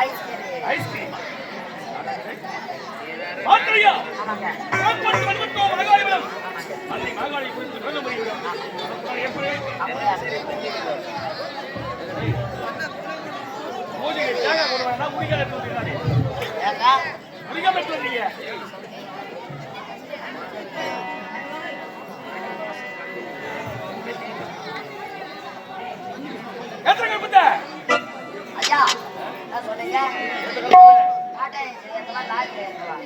Ice cream மாத்திரையா அன்னை மகாலி குறித்து எப்படி? பூஜைக்கு தேங்காய் கொண்டு வரா ஏங்க? குடிக்காம எடுத்து வந்தீங்க எத்தனை ஐயா. சொன்னீங்க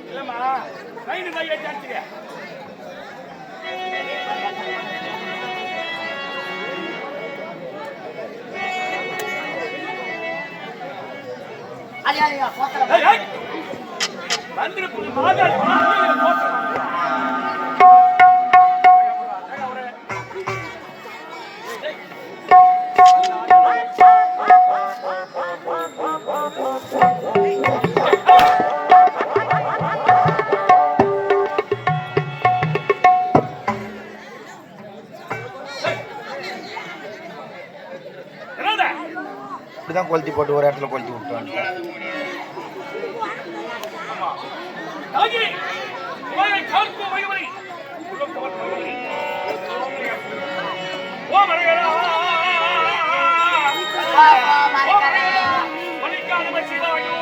இல்லம்மா லைன் தான் ஏற்றி அடிச்சுக்க. ஐயா ஐயா போத்தல. இப்படிதான் கொளுத்தி போட்டு ஒரு இடத்துல கொளுத்தி விட்டோம் ஓ சிவாயோ.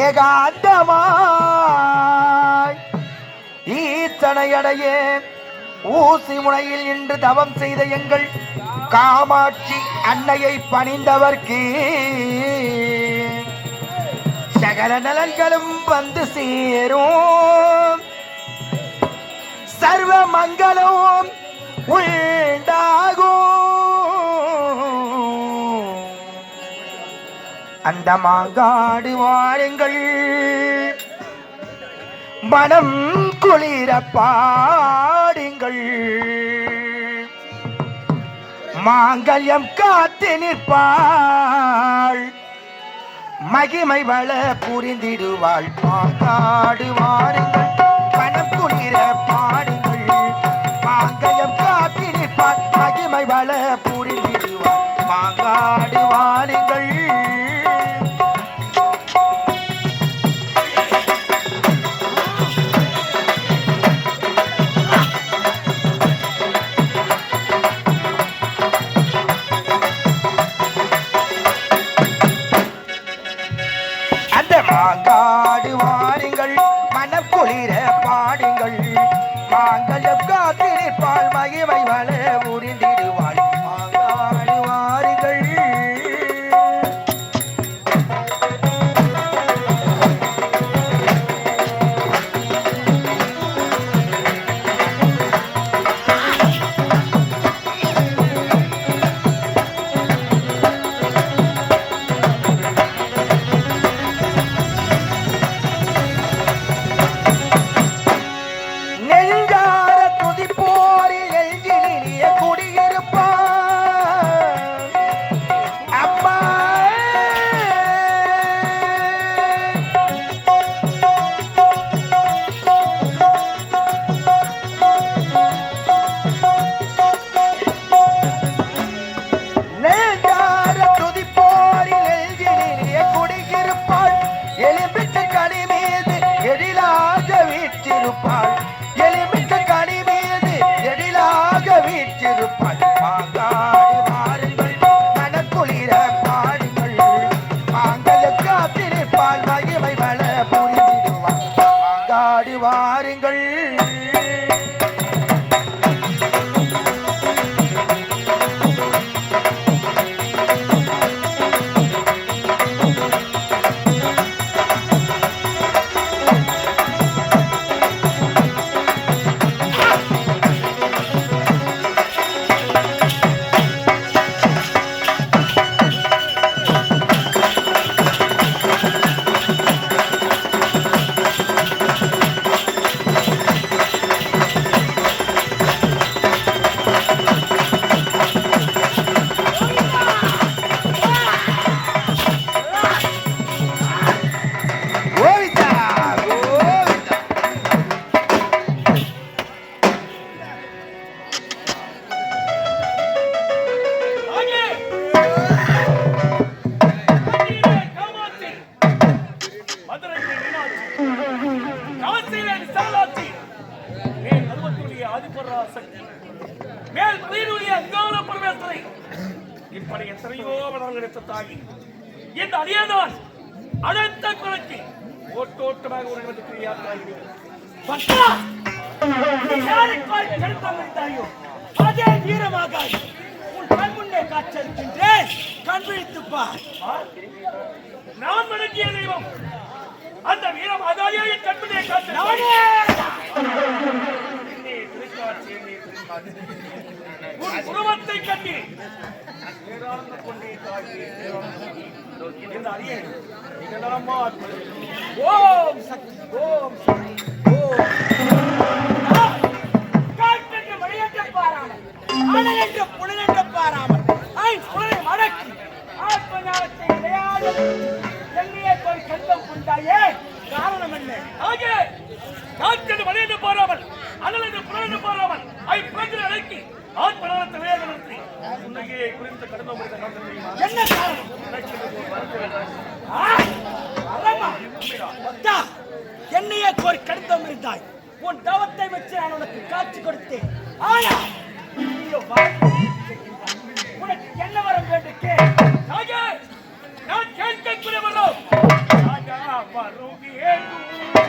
ஏகாந்தமாய் ஈத்தனையடைய ஊசி முனையில் இன்று தவம் செய்த எங்கள் காமாட்சி அன்னையை பணிந்தவர்க்கு. சகல நலன்களும் வந்து சேரும். சர்வ மங்களும் உண்டாகும். அந்த மாங்காடு வாருங்கள் மனம் குளிர பாடுங்கள். மாங்கல்யம் காத்து நிற்பாள். மகிமை வள புரிந்திடுவாள். மாங்காடு வாருங்கள் மனம் குளிர பாடு இந்த அடியதான் அனைத்த குலக்கு ஓட்டோட்டமாக ஒரு கருத்தம் இருந்தாயோ அதே வீரமாக உன் கண் முன்னே காட்சிருக்கின்றேன் கண் விழித்து பார். நான் வணங்கிய தெய்வம். அந்த வீரம் அதாலியை கண்பிலே காத்து நானே! என்னை உருவத்தை கட்டி. வேதாந்த கொண்டே ஓம் சக்தி ஓம் காற்றென்று வெளியேற்ற பாராமல் அனல் என்று புலனென்று பாராமல் ஐ புலனை மடக்கி. ஆத்ம ஞானத்தை விளையாட எண்ணியே போய் சொந்தம் கொண்டாயே காரணம் என்ன ஆகே. காற்று மலையென்று பாராமல் அனல் என்று புலன்னு பாராமல் ஐ பிரஜனை ஆத்மநாதத்தை வேக நிறுத்தி உன்னையே குறித்து கடந்த முடிந்த என்ன காரணம் என்னையே கோரி கடிதம் இருந்தாய் உன் தவத்தை வச்சு நான் உனக்கு காட்சி கொடுத்தேன் ஆனா உனக்கு என்ன வரம் வேண்டும் ராஜா, நான் கேட்கக்கூடியவனோ? ராஜா, வரும் வேண்டும்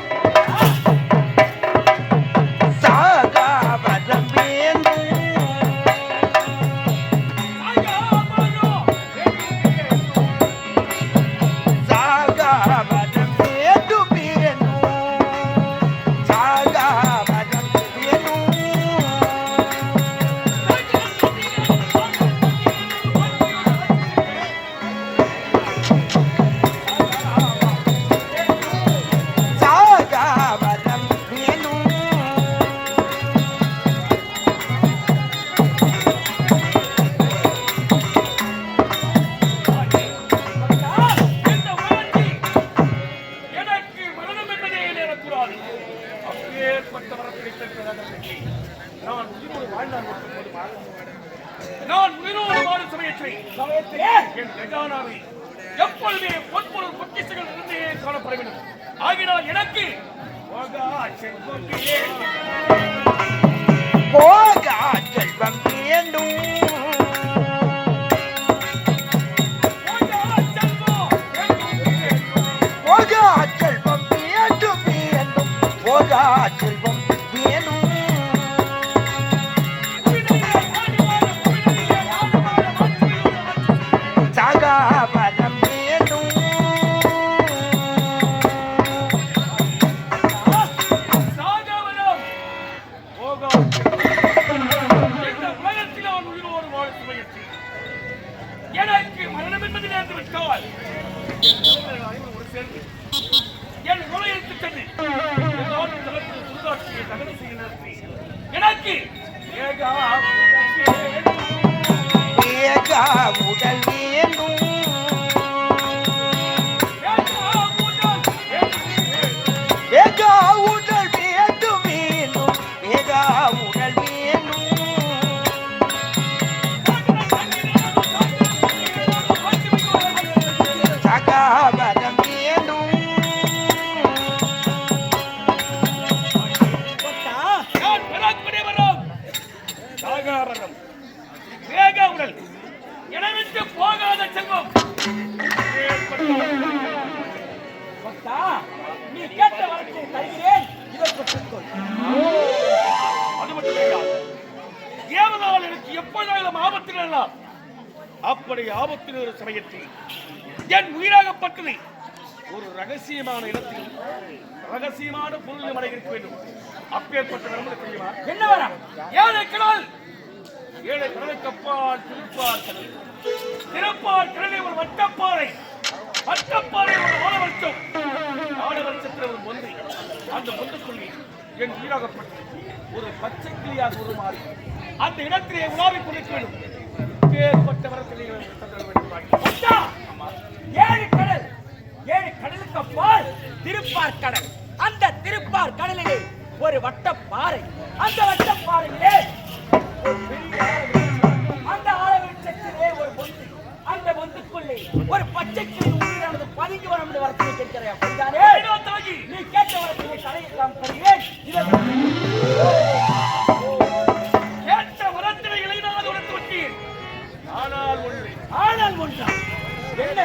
நான் வாழும் சமயத்தை என் கஜானாவை எப்பொழுதே பொன்பொருள் பொக்கிஷங்கள் இருந்தே காணப்பட வேண்டும் ஆகினால் எனக்கு போகா செல்வம். வேண்டும் விட்டு போகாத செல்வம். கொத்தா நீ கேட்ட வரத்தை தருகிறேன். இதை பெற்றுக்கொள் அது மட்டும் கிடையாது ஏவதால் எனக்கு எப்பொழுதாலும் ஆபத்தில் நேரலாம் அப்படி ஆபத்தில் ஒரு சமயத்தில் என் உயிராகப்பட்டது ஒரு ரகசியமான இடத்தில் ரகசியமான பொருள் மடை இருக்க வேண்டும். அப்பேற்பட்ட நம்பர் தெரியுமா? என்ன வர ஏழை கடல் ஏழை கடலுக்கு அப்பால் திருப்பார் கடல் திருப்பார் கடலை ஒரு வட்டப்பாறை. வட்டப்பாறை ஒரு ஆலவர்ச்சம் வருஷத்தில் ஒரு பொந்தை அந்த பொந்துக்குள்ளே என் உயிராகப்பட்டு ஒரு பச்சை கிளியாக உருமாறி அந்த இடத்திலே உலாவிக் கொண்டிருக்க வேண்டும் ஏற்பட்ட வரத்திலே ஏழு கடல். ஏழு கடலுக்கு அப்பால் திருப்பார் கடல். அந்த திருப்பார் கடலிலே ஒரு வட்டப்பாறை. அந்த வட்டப்பாறையிலே ஒரு பெரிய பச்சை கிளி உயிரானது பதுங்கி ஐயோ தாகி நீ கேட்ட வரத்தினை தலையெல்லாம் தருகிறேன் கேட்ட வரத்தினை இளைநாத உணர்ந்து விட்டீர் ஆனால் ஒன்று. ஆனால் ஒன்றா? என்ன?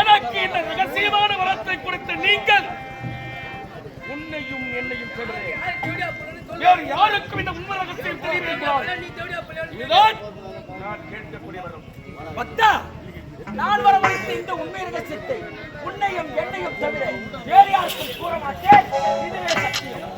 எனக்கு இந்த ரகசியமான வரத்தை கொடுத்த நீங்கள் உன்னையும் என்னையும் தவிர வேறு யாருக்கும் இந்த உண்மை ரகசியம் இதுதான் நான் கேட்கக்கூடிய வரம் பக்தா நான் வரவழைத்த இந்த உண்மை ரகசியத்தை உன்னையும் என்னையும் தவிர வேறு யாருக்கும் கூற மாட்டேன் இதுவே சத்தியம்.